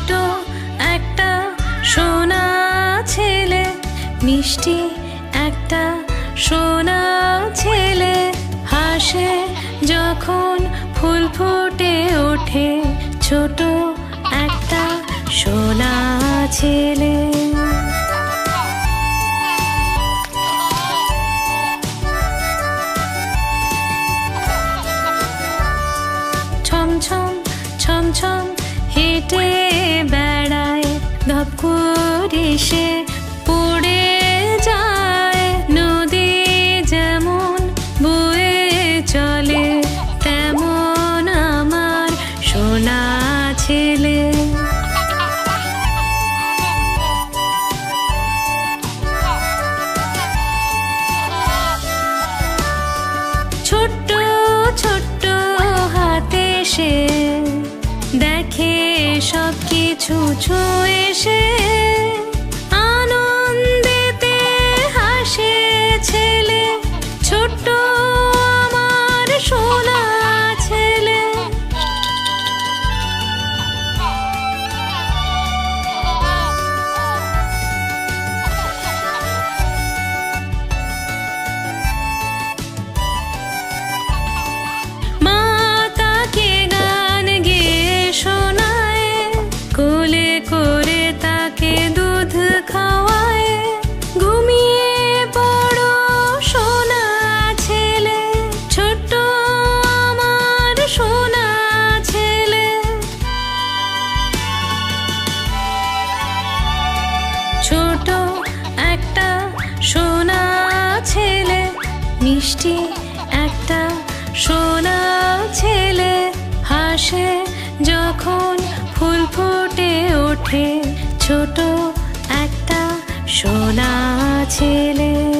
ছোট একটা সোনা ছেলে, মিষ্টি একটা সোনা ছেলে। হাসে যখন ফুল ফুটে ওঠে ছোট একটা সোনা ছেলে। ছমছম ছমছম হেঁটে বেড়ায় ধপ করে সে সব কিছু ছুঁয়ে সে মিষ্টি একটা সোনা ছেলে হাসে যখন ফুল ফুটে ওঠে। ছোট একটা সোনা ছেলে।